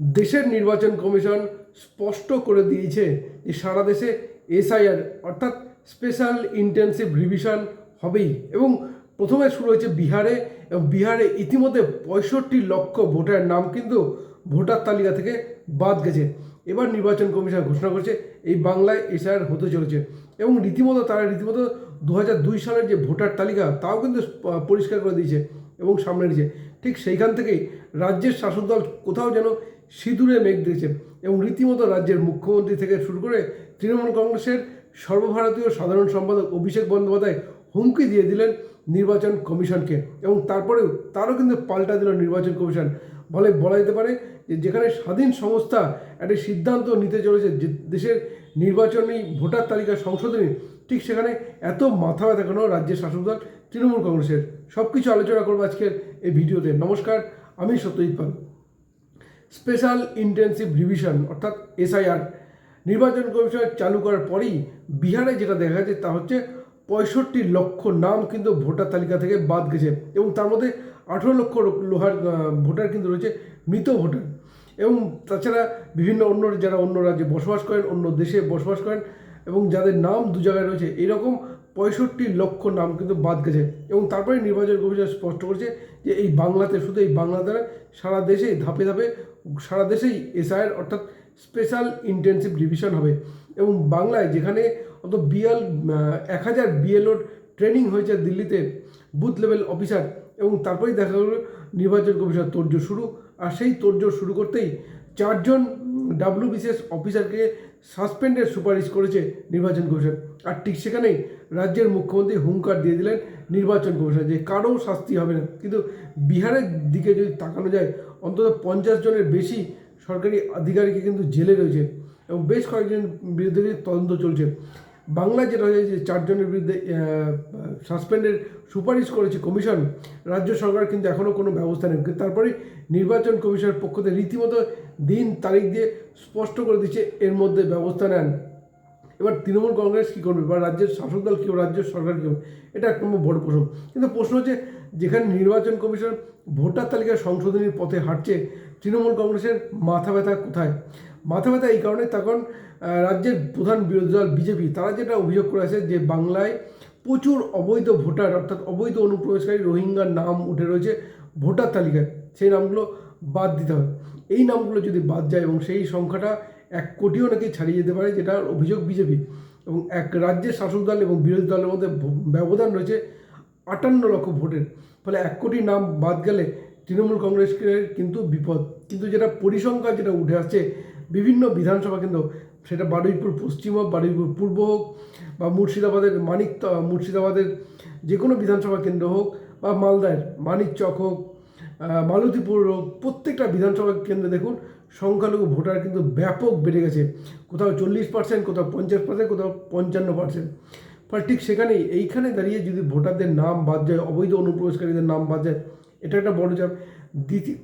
দেশের নির্বাচন কমিশন স্পষ্ট করে দিয়েছে যে সারা দেশে এসআইআর, অর্থাৎ স্পেশাল ইন্টেন্সিভ রিভিশন হবেই। এবং প্রথমে শুরু হয়েছে বিহারে এবং বিহারে ইতিমধ্যে পঁয়ষট্টি লক্ষ ভোটার নাম কিন্তু ভোটার তালিকা থেকে বাদ গেছে। এবার নির্বাচন কমিশন ঘোষণা করছে, এই বাংলায় এসআইআর হতে চলেছে। এবং রীতিমতো, তারা রীতিমতো দু দুই সালের যে ভোটার তালিকা, তাও কিন্তু পরিষ্কার করে দিয়েছে এবং সামনে নিয়েছে ঠিক সেইখান থেকেই রাজ্যের শাসক দল কোথাও যেন সিঁদুরে মেঘ দিয়েছে এবং রীতিমতো রাজ্যের মুখ্যমন্ত্রী থেকে শুরু করে তৃণমূল কংগ্রেসের সর্বভারতীয় সাধারণ সম্পাদক অভিষেক বন্দ্যোপাধ্যায় হুমকি দিয়ে দিলেন নির্বাচন কমিশনকে এবং তারপরেও তারও কিন্তু পাল্টা দিল নির্বাচন কমিশন। বলে বলা যেতে পারে যে যেখানে স্বাধীন সংস্থা একটা সিদ্ধান্ত নিতে চলেছে যে দেশের নির্বাচনী ভোটার তালিকা সংশোধনী, ঠিক সেখানে এত মাথা ব্যথা কেন রাজ্যের শাসক দল, তৃণমূল কংগ্রেসের? সব কিছু আলোচনা করব আজকের এই ভিডিওতে। নমস্কার, আমি Satyajit Pal. Special intensive revision, অর্থাৎ এসআইআর, নির্বাচন কমিশন চালু করার পরেই বিহারে যেটা দেখা যাচ্ছে তা হচ্ছে পঁয়ষট্টি লক্ষ নাম কিন্তু ভোটার তালিকা থেকে বাদ গেছে এবং তার মধ্যে আঠেরো লক্ষ লোহার ভোটার কিন্তু রয়েছে, মৃত ভোটার। এবং তাছাড়া বিভিন্ন অন্য যারা অন্য রাজ্যে বসবাস করেন, অন্য দেশে বসবাস করেন এবং যাদের নাম দু জায়গায় রয়েছে, এরকম পঁয়ষট্টি লক্ষ নাম কিন্তু বাদ গেছে এবং তারপরে নির্বাচন কমিশন স্পষ্ট করেছে যে এই বাংলাতে, শুধু এই বাংলা দ্বারা সারা দেশেই ধাপে ধাপে, সারা দেশেই এসআইআর অর্থাৎ স্পেশাল ইন্টেন্সিভ রিভিশন হবে এবং বাংলায় যেখানে অত বিএল এক হাজার বিএলওর ট্রেনিং হয়েছে দিল্লিতে বুথ লেভেল অফিসার এবং তারপরেই দেখা গেল নির্বাচন কমিশন তোড়জোড় শুরু। আর সেই তোড়জোড় শুরু করতেই চারজন ডাব্লিউ বিসিএস অফিসারকে সাসপেন্ডের সুপারিশ করেছে নির্বাচন কমিশন। আর ঠিক সেখানেই রাজ্যের মুখ্যমন্ত্রী হুঙ্কার দিয়ে দিলেন নির্বাচন কমিশন যে কারও শাস্তি হবে না। কিন্তু বিহারের দিকে যদি তাকানো যায়, অন্তত পঞ্চাশ জনের বেশি সরকারি আধিকারিক কিন্তু জেলে রয়েছে এবং বেশ কয়েকজন বিরুদ্ধে তদন্ত চলছে। বাংলায় যেটা হয়েছে চারজনের বিরুদ্ধে সাসপেন্ডের সুপারিশ করেছে কমিশন, রাজ্য সরকার কিন্তু এখনও কোনো ব্যবস্থা নেই কিন্তু তারপরে নির্বাচন কমিশনের পক্ষ থেকে রীতিমতো দিন তারিখ দিয়ে স্পষ্ট করে দিচ্ছে, এর মধ্যে ব্যবস্থা নেন। এবার তৃণমূল কংগ্রেস কী করবে? বা রাজ্যের শাসক দল কী করবে রাজ্য সরকার কী করবে এটা এক নম্বর বড় প্রশ্ন। কিন্তু প্রশ্ন হচ্ছে, যেখানে নির্বাচন কমিশন ভোটার তালিকা সংশোধনীর পথে হাঁটছে, তৃণমূল কংগ্রেসের মাথা ব্যথা কোথায়? মাথা ব্যথা এই কারণে তখন রাজ্যের প্রধান বিরোধী দল বিজেপি, তারা যেটা অভিযোগ করেছে যে বাংলায় প্রচুর অবৈধ ভোটার, অর্থাৎ অবৈধ অনুপ্রবেশকারী রোহিঙ্গার নাম উঠে রয়েছে ভোটার তালিকায়। সেই নামগুলো বাদ দিতে হবে। এই নামগুলো যদি বাদ যায় এবং সেই সংখ্যাটা এক কোটিও নাকি ছাড়িয়ে যেতে পারে যেটা অভিযোগ বিজেপি। এবং এক রাজ্যের শাসক দল এবং বিরোধী দলের মধ্যে ব্যবধান রয়েছে আটান্ন লক্ষ ভোটের। ফলে এক কোটি নাম বাদ গেলে তৃণমূল কংগ্রেসকে কিন্তু বিপদ। কিন্তু যেটা পরিসংখ্যান যেটা উঠে আসছে, বিভিন্ন বিধানসভা কেন্দ্র, সেটা বারুইপুর পশ্চিম হোক, বারুইপুর পূর্ব হোক, বা মুর্শিদাবাদের মানিক মুর্শিদাবাদের যে কোনো বিধানসভা কেন্দ্র হোক, বা মালদার মানিকচক হোক মালতীপুর প্রত্যেকটা বিধানসভা কেন্দ্রে দেখুন, সংখ্যালঘু ভোটার কিন্তু ব্যাপক বেড়ে গেছে। কোথাও চল্লিশ পার্সেন্ট কোথাও পঞ্চাশ পার্সেন্ট কোথাও পঞ্চান্ন পার্সেন্ট ফলে ঠিক সেখানেই, এইখানে দাঁড়িয়ে যদি ভোটারদের নাম বাদ যায়, অবৈধ অনুপ্রবেশকারীদের নাম বাদ যায়, এটা একটা বড় চাপ। দ্বিতীয়